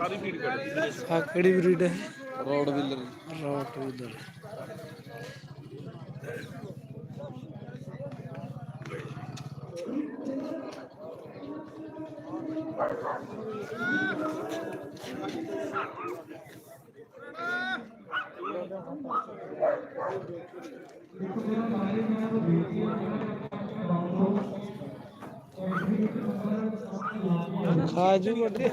[SPEAKER 3] ਆ ਕਿਹੜੀ ਬਰੀਡ ਹੈ?
[SPEAKER 1] ਰੋਡ ਵੀਲਰ
[SPEAKER 3] ਰੋਟ ਉਧਰ ਖਾਜੂ ਵੱਡੇ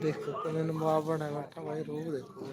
[SPEAKER 3] ਦੇਖੋ ਕਿਵੇਂ ਨਵਾਬ ਬਣਾ ਬੈਠਾ ਭਾਈ ਰੂਪ ਦੇਖੋ।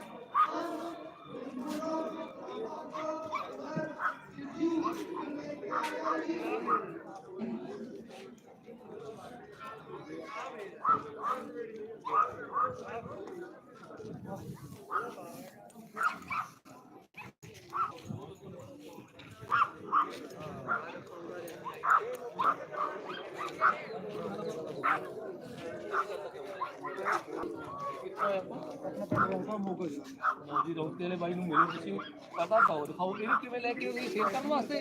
[SPEAKER 1] ਜੀ ਰੋਕਤੇ ਵਾਲੇ ਬਾਈ ਨੂੰ ਮਿਲੋ ਤੁਸੀਂ ਪਤਾ ਪਾਓ ਦਿਖਾਓ ਇਹਨੂੰ ਕਿਵੇਂ ਲੈ ਕੇ ਆਉਂਦੇ ਸੇਲ ਕਰਨ ਵਾਸਤੇ।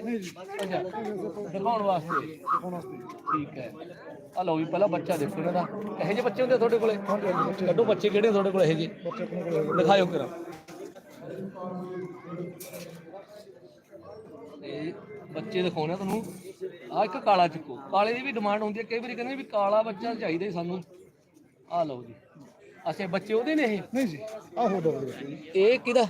[SPEAKER 1] ਅੱਛਾ ਦਿਖਾਉਣ ਵਾਸਤੇ। ਠੀਕ ਹੈ। ਆ ਲਓ ਵੀ ਪਹਿਲਾਂ ਬੱਚਾ ਦੇਖੋ ਇਹਨਾਂ ਦਾ। ਇਹੋ ਜਿਹੇ ਬੱਚੇ ਹੁੰਦੇ ਆ ਤੁਹਾਡੇ ਕੋਲੇ? ਕੱਢੋ ਬੱਚੇ ਕਿਹੜੇ ਆ ਤੁਹਾਡੇ ਕੋਲ ਇਹੋ ਜਿਹੇ? ਦਿਖਾਇਓ ਕਿਰਾ ਇਹ ਬੱਚੇ ਦਿਖਾਉਣੇ ਤੁਹਾਨੂੰ। ਆ ਇੱਕ ਕਾਲਾ ਚੱਕੋ। ਕਾਲੇ ਦੀ ਵੀ ਡਿਮਾਂਡ ਹੁੰਦੀ ਹੈ ਕਈ ਵਾਰੀ ਕਹਿੰਦੇ ਵੀ ਕਾਲਾ ਬੱਚਾ ਚਾਹੀਦਾ ਹੀ ਸਾਨੂੰ। ਆ ਲਓ ਜੀ। ਅੱਛਾ ਬੱਚੇ ਉਹਦੇ ਨੇ ਇਹ?
[SPEAKER 5] ਨਹੀਂ ਜੀ ਆਹ ਹੋ ਜੀ
[SPEAKER 1] ਇਹ ਕਿਹਦਾ?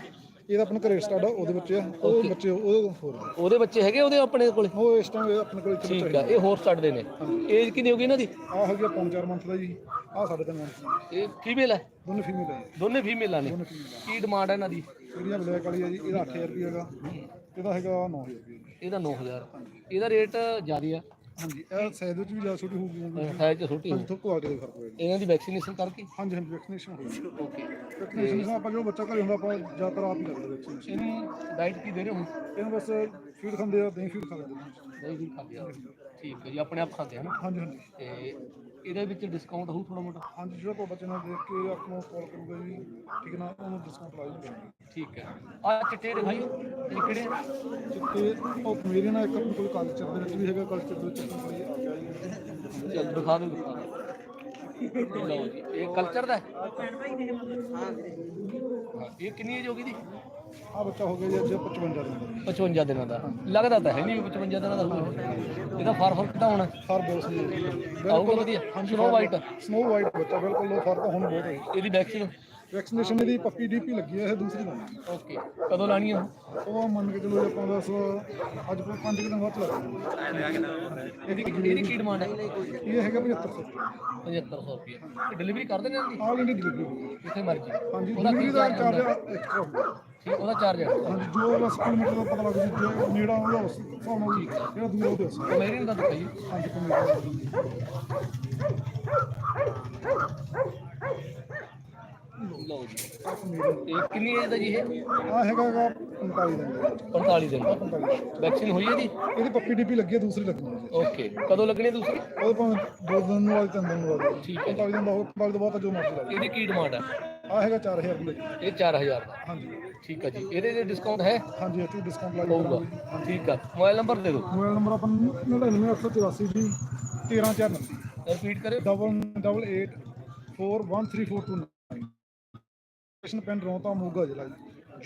[SPEAKER 5] ਇਹਦਾ ਆਪਣਾ ਘਰੇ ਸਟਾਰਟ ਆ ਉਹਦੇ ਬੱਚੇ ਆ ਉਹ ਬੱਚੇ ਉਹ ਹੋਰ ਆ।
[SPEAKER 1] ਉਹਦੇ ਬੱਚੇ ਹੈਗੇ ਉਹਦੇ ਆਪਣੇ ਕੋਲੇ?
[SPEAKER 5] ਉਹ ਇਸ ਟਾਈਮ ਆਪਣੇ ਕੋਲ ਇੱਥੇ
[SPEAKER 1] ਠੀਕ ਆ ਇਹ ਹੋਰ ਸਟੱਡ ਦੇ ਨੇ। ਏਜ ਕਿੰਨੀ ਹੋ ਗਈ ਇਹਨਾਂ ਦੀ?
[SPEAKER 5] ਆ ਹੋ ਗਿਆ 5-4 ਮੰਥ ਦਾ ਜੀ ਆ ਸਾਡੇ ਤਿੰਨ ਮੰਥ ਦਾ।
[SPEAKER 1] ਇਹ ਫੀਮੇਲ ਹੈ
[SPEAKER 5] ਦੋਨੇ ਫੀਮੇਲ ਹੈ
[SPEAKER 1] ਦੋਨੇ ਫੀਮੇਲਾਂ ਨੇ? ਕੀ ਡਿਮਾਂਡ ਹੈ ਇਹਨਾਂ ਦੀ?
[SPEAKER 5] ਜਿਹੜੀਆਂ ਬਲੈਕ ਵਾਲੀ ਆ ਜੀ ਇਹਦਾ 8000 ਰੁਪਏ ਹੈਗਾ। ਇਹਦਾ ਹੈਗਾ 9000 ਰੁਪਏ ਜੀ
[SPEAKER 1] ਇਹਦਾ 9000 ਇਹਦਾ ਰੇਟ ਜ਼ਿਆਦਾ ਆ?
[SPEAKER 5] ਹਾਂਜੀ ਇਹ ਸਾਈਜ਼ ਵਿੱਚ ਵੀ ਜ਼ਿਆਦਾ ਛੋਟੀ ਹੋਊਗੀ
[SPEAKER 1] ਸਾਈਜ਼ ਚ ਛੋਟੀ
[SPEAKER 5] ਤੋਂ ਕੁਆਲਿਟੀ ਦਾ ਫ਼ਰਕ ਹੋਏਗਾ
[SPEAKER 1] ਇਹਨਾਂ ਦੀ ਵੈਕਸੀਨੇਸ਼ਨ ਕਰਕੇ?
[SPEAKER 5] ਹਾਂਜੀ ਹਾਂਜੀ ਵੈਕਸੀਨੇਸ਼ਨ ਹੋਈ
[SPEAKER 1] ਓਕੇ
[SPEAKER 5] ਵੈਕਸੀਨੇਸ਼ਨ ਆਪਾਂ ਜੋ ਬੱਚਾ ਘਰੇ ਹੁੰਦਾ ਆਪਾਂ ਜ਼ਿਆਦਾਤਰ ਆਪ ਹੀ ਕਰਦੇ ਵੈਕਸੀਨੇਸ਼ਨ
[SPEAKER 1] ਇਹਨੂੰ ਡਾਈਟ ਕੀ ਦੇ ਰਹੇ ਹੋ
[SPEAKER 5] ਇਹਨੂੰ ਬਸ ਫੀਡ ਖਾਂਦੇ ਆ ਦਹੀਂ ਫੀਡ ਖਾ ਲੈਂਦੇ ਨੇ
[SPEAKER 1] ਦਹੀਂ ਵੀ ਖਾਂਦੇ ਆ। ਠੀਕ ਹੈ ਜੀ ਆਪਣੇ ਆਪ ਖਾਂਦੇ ਆ ਨਾ?
[SPEAKER 5] ਹਾਂਜੀ ਹਾਂਜੀ।
[SPEAKER 1] ਤੇ ਇਹਦੇ ਵਿੱਚ ਡਿਸਕਾਊਂਟ ਹੋਊ ਥੋੜਾ ਮੋਟਾ?
[SPEAKER 5] ਹਾਂਜੀ ਜਿਹੜਾ ਕੋਈ ਬੱਚੇ ਨਾਲ ਦੇਖ ਕੇ ਆਪਾਂ ਨੂੰ ਕਾਲ ਕਰੂਗਾ ਜੀ ਠੀਕ ਹੈ ਨਾ ਉਹਨੂੰ ਡਿਸਕਾਊਂਟ ਲਾ ਜੀ
[SPEAKER 1] ਠੀਕ ਹੈ। ਆ ਚਿੱਟੇ ਦਿਖਾਈਓ। ਆ?
[SPEAKER 5] ਤੇ ਉਹ ਮੇਰੇ ਨਾਲ ਇੱਕ ਆਪਣੇ ਕੋਲ ਕਲਚਰ ਦੇ ਵਿੱਚ ਵੀ ਹੈਗਾ ਕਲਚਰ ਦੇ ਵਿੱਚ ਆਪਣੇ ਕੋਲ ਆ ਗਿਆ ਜੀ
[SPEAKER 1] ਚੱਲ ਦਿਖਾ ਦਿਓ ਦਿਖਾ ਦਿਓ। ਲਓ ਜੀ ਇਹ ਕਲਚਰ ਦਾ ਹੈ? ਹਾਂ ਇਹ ਕਿੰਨੀ ਏਜ ਹੋ ਗਈ ਦੀ
[SPEAKER 5] ਆ ਬੱਚਾ ਹੋ ਗਿਆ ਜੀ ਅੱਜ 55 ਦਿਨ ਦਾ।
[SPEAKER 1] 55 ਦਿਨਾਂ ਦਾ। ਲੱਗਦਾ ਤਾਂ ਹੈ ਨਹੀਂ ਵੀ 55 ਦਿਨਾਂ ਦਾ ਹੋਊਗਾ ਇਹਦਾ ਫਾਰ ਫ਼ਰਕ ਤਾਂ ਹੋਣਾ।
[SPEAKER 5] ਫਰ ਬਹੁਤ ਸਹੀ ਹੈ
[SPEAKER 1] ਆਊਗਾ ਵਧੀਆ। ਸਨੋ ਵਾਈਟ
[SPEAKER 5] ਸਨੋ ਵਾਈਟ ਬੱਚਾ ਬਿਲਕੁਲ ਲੋ ਫਰ ਤਾਂ ਹੁਣ ਬਹੁਤ ਹੈ।
[SPEAKER 1] ਇਹਦੀ ਵੈਕਸੀਨ
[SPEAKER 5] ਵੈਕਸੀਨੇਸ਼ਨ ਇਹਦੀ ਪੱਕੀ ਡੀਪੀ ਲੱਗੀ ਹੈ ਇਹ ਦੂਸਰੀ ਲਾਉਣੀ ਹੈ।
[SPEAKER 1] ਓਕੇ ਕਦੋਂ ਲਾਣੀ ਆ
[SPEAKER 5] ਉਹ? ਮੰਨ ਕੇ ਚਲੋ ਜੀ ਆਪਾਂ ਬਸ ਅੱਜ ਕੋਲ 5 ਦਿਨ ਬਾਅਦ ਲੱਗਣੀ
[SPEAKER 1] ਇਹਦੀ ਇਹਦੀ ਕੀ ਡਿਮਾਂਡ ਹੈ?
[SPEAKER 5] ਇਹ ਹੈਗਾ 7500
[SPEAKER 1] 7500 ਰੁਪਏ। ਡਿਲੀਵਰੀ ਕਰ ਦਿੰਦੇ ਨੇ
[SPEAKER 5] ਆਲ ਇੰਡੀਆ ਡਿਲੀਵਰੀ
[SPEAKER 1] ਕਿੱਥੇ ਮਰਜ਼ੀ।
[SPEAKER 5] ਹਾਂਜੀ
[SPEAKER 1] ਉਹਦਾ
[SPEAKER 5] ਡਿਲੀਵਰੀ
[SPEAKER 1] ਕੀ
[SPEAKER 5] ਦਾ
[SPEAKER 1] ਚਾਰਜ
[SPEAKER 5] ਚਾਰਜ ਐਕਸਟਰਾ ਹੋਊਗਾ
[SPEAKER 1] ਠੀਕ ਉਹਦਾ ਚਾਰਜ ਹੈ।
[SPEAKER 5] ਹਾਂਜੀ ਜੋ ਬਸ ਕਿਲੋਮੀਟਰ ਦਾ ਪਤਾ ਲੱਗ ਜੂ ਜੇ ਨੇੜਾ ਉਹਦਾ ਉਸ ਹਿਸਾਬ ਨਾਲ ਜਿਹੜਾ ਦੂਰ ਉਹਦੇ ਉਸ
[SPEAKER 1] ਕਮੇਰੀਅਨ ਦਾ ਦਿਖਾਈ
[SPEAKER 5] ਹਾਂਜੀ ਕਿਲੋਮੀਟਰ
[SPEAKER 1] ਲਓ ਜੀ ਇਹ ਕਿੰਨੀ ਏਜ ਦਾ ਜੀ ਇਹ?
[SPEAKER 5] ਆ ਹੈਗਾ ਗਾ 45 ਦਿਨ ਦਾ।
[SPEAKER 1] 45 ਦਿਨ ਦਾ।
[SPEAKER 5] 45 ਦਿਨ।
[SPEAKER 1] ਵੈਕਸੀਨ ਹੋਈ ਹੈ ਜੀ?
[SPEAKER 5] ਇਹਦੀ ਪੱਕੀ ਡੀਪੀ ਲੱਗੀ ਹੈ ਦੂਸਰੀ ਲੱਗਣੀ ਹੈ ਜੀ।
[SPEAKER 1] ਓਕੇ ਕਦੋਂ ਲੱਗਣੀ ਹੈ ਦੂਸਰੀ?
[SPEAKER 5] ਉਹ ਭਾਵੇਂ ਦੋ ਦਿਨ ਨੂੰ ਵਾਲੀ ਤਿੰਨ ਦਿਨ ਨੂੰ ਵਾਲੀ
[SPEAKER 1] ਠੀਕ ਹੈ।
[SPEAKER 5] 45 ਦਿਨ ਦਾ ਹੋ 45 ਤੋਂ ਬਾਅਦ ਜੋ ਮਰਜ਼ੀ ਲੱਗੇ
[SPEAKER 1] ਇਹਦੀ ਕੀ ਡਿਮਾਂਡ ਹੈ?
[SPEAKER 5] ਆ ਹੈਗਾ 4000 ਰੁਪਏ। ਦਾ।
[SPEAKER 1] ਇਹ 4000 ਦਾ।
[SPEAKER 5] ਹਾਂਜੀ।
[SPEAKER 1] ਠੀਕ ਹੈ ਜੀ। ਇਹਦੇ ਤੇ ਡਿਸਕਾਊਂਟ ਹੈ?
[SPEAKER 5] ਹਾਂਜੀ ਇੱਥੇ ਡਿਸਕਾਊਂਟ ਲੱਗ
[SPEAKER 1] ਹੋਊਗਾ। ਠੀਕ ਆ। ਮੋਬਾਈਲ ਨੰਬਰ ਦੇ ਦਿਓ।
[SPEAKER 5] ਮੋਬਾਈਲ ਨੰਬਰ ਆਪਣਾ 99884 ਜੀ 13490
[SPEAKER 1] ਰਿਪੀਟ ਕਰਿਓ।
[SPEAKER 5] ਡਬਲ ਡਬਲ 8 413429 ਸਟੇਸ਼ਨ ਪਿੰਡ ਰੌਂਤਾ ਮੋਗਾ ਜ਼ਿਲ੍ਹਾ ਜੀ।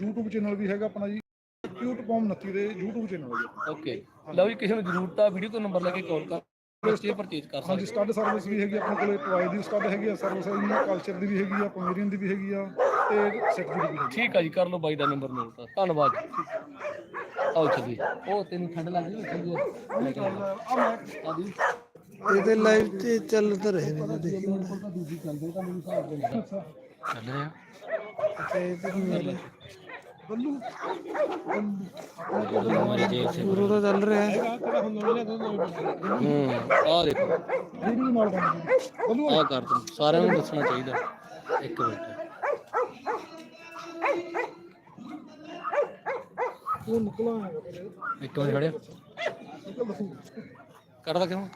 [SPEAKER 5] YouTube ਚੈਨਲ ਵੀ ਹੈਗਾ ਆਪਣਾ ਜੀ। YouTube 29 ਦੇ YouTube ਚੈਨਲ ਹੈ। ਜੀ
[SPEAKER 1] ਓਕੇ ਲਓ ਜੀ ਕਿਸੇ ਨੂੰ ਜ਼ਰੂਰਤ ਆ ਵੀਡੀਓ ਤੋਂ ਨੰਬਰ ਲੈ ਕੇ ਕਾਲ ਕਰ ਬੱਚੇ ਪਰਚੇਜ ਕਰ
[SPEAKER 5] ਹਾਂਜੀ
[SPEAKER 1] ਸਕਦੇ
[SPEAKER 5] ਸਟੱਡ ਸਰਵਿਸ ਵੀ ਹੈਗੀ ਆਪਣੇ ਕੋਲੇ ਟਵਾਈ ਦੀ ਸਟੱਡ ਹੈਗੀ ਆ ਸਰਵਿਸ ਹੈ ਜੀ ਕਲਚਰ ਦੀ ਵੀ ਹੈਗੀ ਆ ਪਮੇਰੀਅਨ ਦੀ ਵੀ ਹੈਗੀ ਆ ਤੇ ਸਿੱਖ ਦੀ ਵੀ ਹੈਗੀ
[SPEAKER 1] ਠੀਕ ਆ ਜੀ ਕਰ ਲਓ ਬਾਈ ਦਾ ਨੰਬਰ ਨੋਟ ਧੰਨਵਾਦ ਆਓ ਚੱਲੀ ਉਹ ਤੈਨੂੰ ਠੰਡ ਲੱਗ ਗਈ ਚੱਲੀ
[SPEAKER 5] ਆ ਮੈਂ
[SPEAKER 1] ਆਦੀ।
[SPEAKER 3] ਇਹਦੇ ਲਾਈਵ ਤੇ ਚੱਲ ਤਾਂ ਰਹੇ ਨੇ ਦੇਖੀ
[SPEAKER 1] ਚੱਲ ਰਿਹਾ।
[SPEAKER 5] ਬੱਲੂ
[SPEAKER 3] ਗੁਰੂ ਦਾ ਚੱਲ ਰਿਹਾ ਹੈ।
[SPEAKER 1] ਹੂੰ ਆ ਦੇਖੋ
[SPEAKER 5] ਵੀਡੀਓ ਨਾਲ ਬੱਲੂ
[SPEAKER 1] ਆ ਕਰ ਤੂੰ ਸਾਰਿਆਂ ਨੂੰ ਦੱਸਣਾ ਚਾਹੀਦਾ ਇੱਕ ਮਿੰਟ
[SPEAKER 5] ਉਹ ਨਿਕਲਾ
[SPEAKER 1] ਇੱਕ ਮਿੰਟ ਖੜਿਆ
[SPEAKER 5] ਨਿਕਲ
[SPEAKER 1] ਕਰਦਾ ਕਿਉਂ?